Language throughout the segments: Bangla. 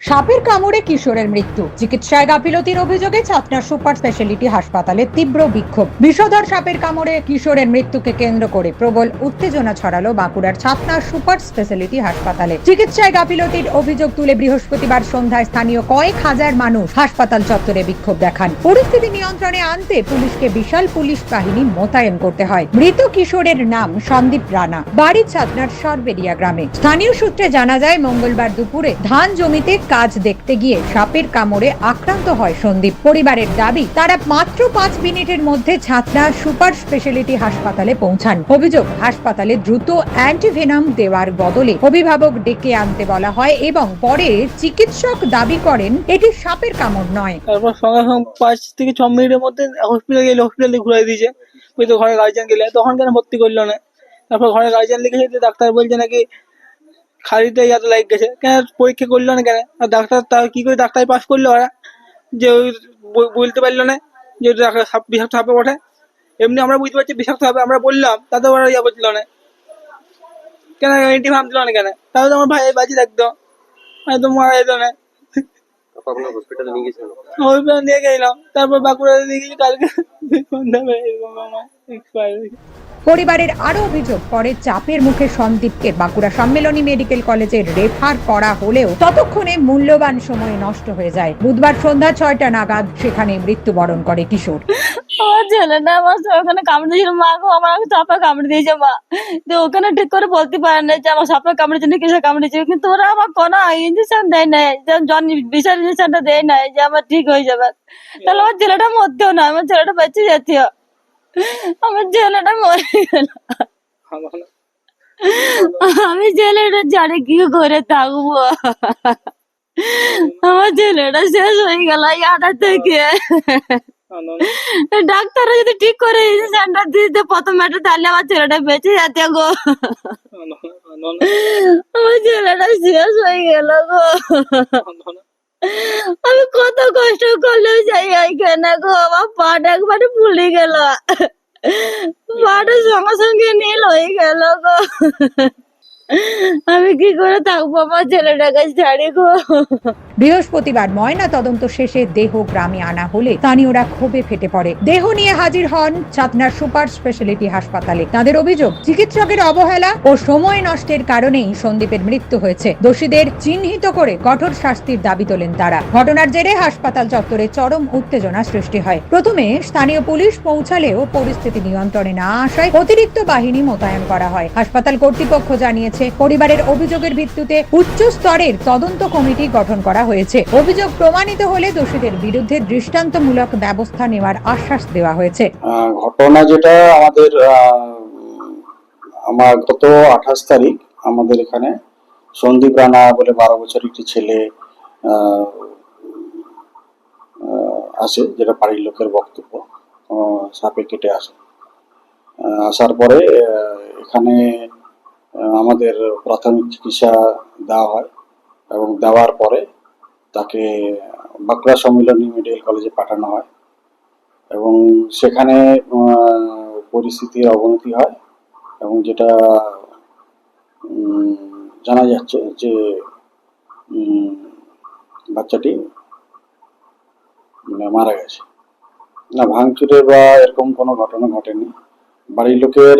সাপের কামড়ে কিশোরের মৃত্যু। চিকিৎসায় গাফিলতির অভিযোগে ছাতনা সুপার স্পেশালিটি হাসপাতালে তীব্র বিক্ষোভ। বিষধর সাপের কামড়ে কিশোরের মৃত্যুকে কেন্দ্র করে প্রবল উত্তেজনা ছড়ালো বাঁকুড়ার ছাতনা সুপার স্পেশালিটি হাসপাতালে। চিকিৎসায় গাফিলতির অভিযোগ তুলে বৃহস্পতিবার সন্ধ্যায় স্থানীয় কয়েক হাজার মানুষ হাসপাতাল চত্বরে বিক্ষোভ দেখান। পরিস্থিতি নিয়ন্ত্রণে আনতে পুলিশকে বিশাল পুলিশ বাহিনী মোতায়েন করতে হয়। মৃত কিশোরের নাম সন্দীপ রানা। বাড়ি ছাতনার সরবেরিয়া গ্রামে। স্থানীয় সূত্রে জানা যায়, মঙ্গলবার দুপুরে ধান জমিতে কাজ দেখতে গিয়ে সাপের কামড়ে আক্রান্ত হয় সন্দীপ। পরিবারের দাবি, তারা মাত্র পাঁচ মিনিটের মধ্যে ছাত্রা সুপার স্পেশালিটি হাসপাতালে পৌঁছান। অভিযোগ, হাসপাতালে দ্রুত অ্যান্টিভেনাম দেওয়ার বদলে অভিভাবক ডেকে আনতে বলা হয় এবং পরে চিকিৎসক দাবি করেন, এটি সাপের কামড় নয়। তারপর সঙ্গে সঙ্গে পাঁচ থেকে ছ মিনিটের মধ্যে হসপিটালে গেলে হসপিটালে ঘুরাই দিয়েছে। ওই তো ঘরে গার্জিয়ান গেলে, তখন কেন ভর্তি করল না? তারপর ঘরে গার্জিয়ান লিখেছে ডাক্তার বলছে নাকি খালিতে ইয়াতে লাইক গেছে। কেন পরীক্ষা করল না কেন? আর ডাক্তার তা কি করে ডাক্তার পাস করল ওরা? যে ওই বলতে পারল না যে ডাক্তার বিষাক্ত সাপে ওঠে। এমনি আমরা বুঝতে পারছি বিষাক্ত হবে আমরা বললাম তাতে ওরা ইয়া বলছিল না। কেন এন্টি ভাবছিল না কেন? তাহলে তো আমার ভাই বাজি রাখতো একদম মারা যেত না। তারপর হসপিটালে নিয়ে গেলাম। তারপর বাঁকুড়া নিয়ে গেছি কালকে। সন্ধ্যাবেলা এরকম আমার এক্সপায়ার পরিবারের আরও অভিযোগ পরে চাপের মুখে সন্দীপকে Bankura Sammilani medical college refer করা হলেও ততক্ষণে মূল্যবান সময় নষ্ট হয়ে যায়। বুধবার সন্ধ্যা ছয়টা নাগাদ সেখানে মৃত্যুবরণ করে কিশোর। আমার ওখানে কামড়ে দিয়েছিল। মা গো আমার সাপে কামড়ে দিয়েছে মা। তো ওখানে ঠিক করে বলতে পারে না যে আমার সাপে কিসে কামড়েছে কিন্তু ওরা আমার কোনো ইঞ্জেকশন দেয় নাই জন ইঞ্জেকশনটা দেয় নাই যে আমার ঠিক হয়ে যাবে। তাহলে আমার ছেলেটা মরতেও না আমার ছেলেটা বেঁচে যেতেও আমার ছেলেটা মরে গেল। আমি ছেলেটা জানে কি করে থাকব। আমার ছেলেটা শেষ হয়ে গেল ইয়াটা থেকে। ডাক্তাররা যদি ঠিক করে ইঞ্জেকশনটা দিতে প্রথম একটা তাহলে আমার ছেলেটা বেঁচে যেতে গো। আমার ছেলেটা শেষ হয়ে গেল গো। আমি কত কষ্ট করলেও যাই এইখানে গো? আমার পাটা একবারে ফুলে গেল। পাটা সঙ্গে সঙ্গে নীল হয়ে গেল গো। আমি কি করে থাকব? আমার ছেলেটাকে ছাড়ি গো। বৃহস্পতিবার ময়না তদন্ত শেষে দেহ গ্রামে আনা হলে স্থানীয়রা ক্ষোভে ফেটে পড়ে। দেহ নিয়ে হাজির হন ছাতনার সুপার স্পেশালিটি হাসপাতালে। তাদের অভিযোগ, চিকিৎসকের অবহেলা ও সময় নষ্টের কারণেই সন্দীপের মৃত্যু হয়েছে। দোষীদের চিহ্নিত করে কঠোর শাস্তির দাবি তোলেন তারা। ঘটনার জেরে হাসপাতাল চত্বরে চরম উত্তেজনা সৃষ্টি হয়। প্রথমে স্থানীয় পুলিশ পৌঁছালেও পরিস্থিতি নিয়ন্ত্রণে না আসায় অতিরিক্ত বাহিনী মোতায়েন করা হয়। হাসপাতাল কর্তৃপক্ষ জানিয়েছে পরিবারের অভিযোগের ভিত্তিতে উচ্চ স্তরের তদন্ত কমিটি গঠন করা হয়েছে। অভিযোগ প্রমাণিত হলে দোষীদের বিরুদ্ধে দৃষ্টান্তমূলক ব্যবস্থা নেওয়ার আশ্বাস দেওয়া হয়েছে। ঘটনা যেটা আমাদের আমার গত আঠাশ তারিখ আমাদের এখানে সন্দীপ রানা বলে বারো বছর একটি ছেলে আসে, যেটা বাড়ির লোকের বক্তব্য সাপে কেটে আসে। আসার পরে এখানে আমাদের প্রাথমিক চিকিৎসা দেওয়া হয় এবং দেওয়ার পরে তাকে বাঁকুড়া সম্মিলনী মেডিকেল কলেজে পাঠানো হয় এবং সেখানে পরিস্থিতির অবনতি হয় এবং যেটা জানা যাচ্ছে যে বাচ্চাটি মানে মারা গেছে। না ভাঙচুরের বা এরকম কোনো ঘটনা ঘটেনি। বাড়ির লোকের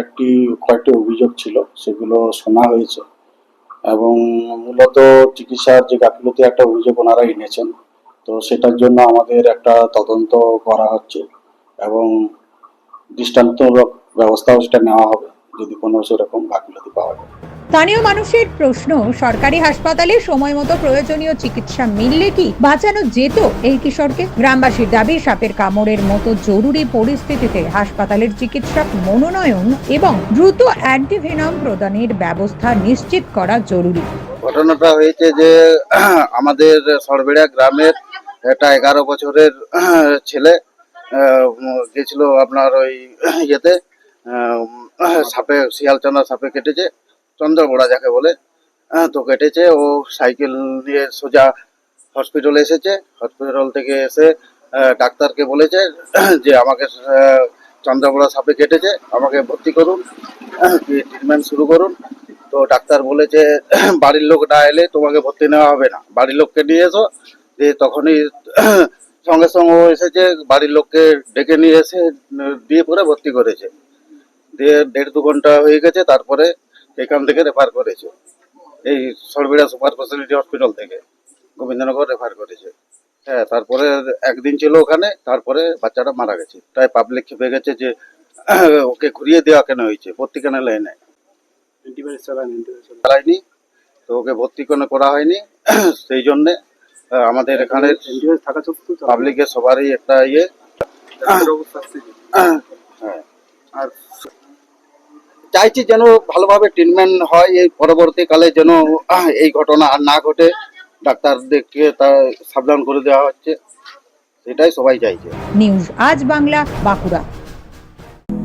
একটি কয়েকটি অভিযোগ ছিল, সেগুলো শোনা হয়েছে। এবং মূলত চিকিৎসার যে গাফিলতি একটা অভিযোগ ওনারা এনেছেন, তো সেটার জন্য আমাদের একটা তদন্ত করা হচ্ছে এবং দৃষ্টান্তমূলক ব্যবস্থাও সেটা নেওয়া হবে। যদি কোনো সেরকম গাফিলতি পাওয়া যায়। স্থানীয় মানুষের প্রশ্ন সরকারি হাসপাতালে সময় মতো প্রয়োজনীয় চিকিৎসা মিললে কি বাঁচানো যেত? এই কিশোরকে গ্রামবাসীর দাবি সাপের কামড়ের মতো জরুরি পরিস্থিতিতে হাসপাতালের চিকিৎসক মনোনয়ন এবং দ্রুত অ্যান্টিভেনম প্রদানের ব্যবস্থা নিশ্চিত করা জরুরি। ঘটনাটা হয়েছে যে আমাদের সরবেড়া গ্রামের একটা এগারো বছরের ছেলে গেছিল আপনার ওই ইয়েতে। সাপে শিয়ালচানা সাপে কেটেছে চন্দ্রগোড়া যাকে বলে তো কেটেছে। ও সাইকেল নিয়ে সোজা হসপিটালে এসেছে। হসপিটাল থেকে এসে ডাক্তারকে বলেছে যে আমাকে চন্দ্রগোড়া সাপে কেটেছে, আমাকে ভর্তি করুন ট্রিটমেন্ট শুরু করুন। তো ডাক্তার বলেছে, বাড়ির লোক না এলে তোমাকে ভর্তি নেওয়া হবে না। বাড়ির লোককে নিয়ে এসো, দিয়ে তখনই, সঙ্গে সঙ্গে ও এসেছে, বাড়ির লোককে ডেকে নিয়ে এসে দিয়ে পরে ভর্তি করেছে। দিয়ে দেড় দু ঘণ্টা হয়ে গেছে তারপরে এখান থেকে রেফার করেছে। এই সরবিড়া সুপার স্পেশালিটি হসপিটাল থেকে গোবিন্দনগর রেফার করেছে। হ্যাঁ তারপরে একদিন ছিল ওখানে তারপরে বাচ্চাটা মারা গেছে। তাই পাবলিক খেপে গেছে যে ওকে ঘুরিয়ে দেওয়া কেন হয়েছে? ভর্তি কেন লেয় নাই চালায়নি তো ওকে ভর্তি কেন করা হয়নি? সেই জন্যে আমাদের এখানে পাবলিকের সবারই একটা ইয়ে। হ্যাঁ। আর চাইছি যেন ভালোভাবে ট্রিটমেন্ট হয়, এই পরবর্তীকালে যেন এই ঘটনা আর না ঘটে। ডাক্তারদেরকে তা সাবধান করে দেওয়া হচ্ছে। সেটাই সবাই চাইছে। নিউজ, আজ বাংলা, বাঁকুড়া।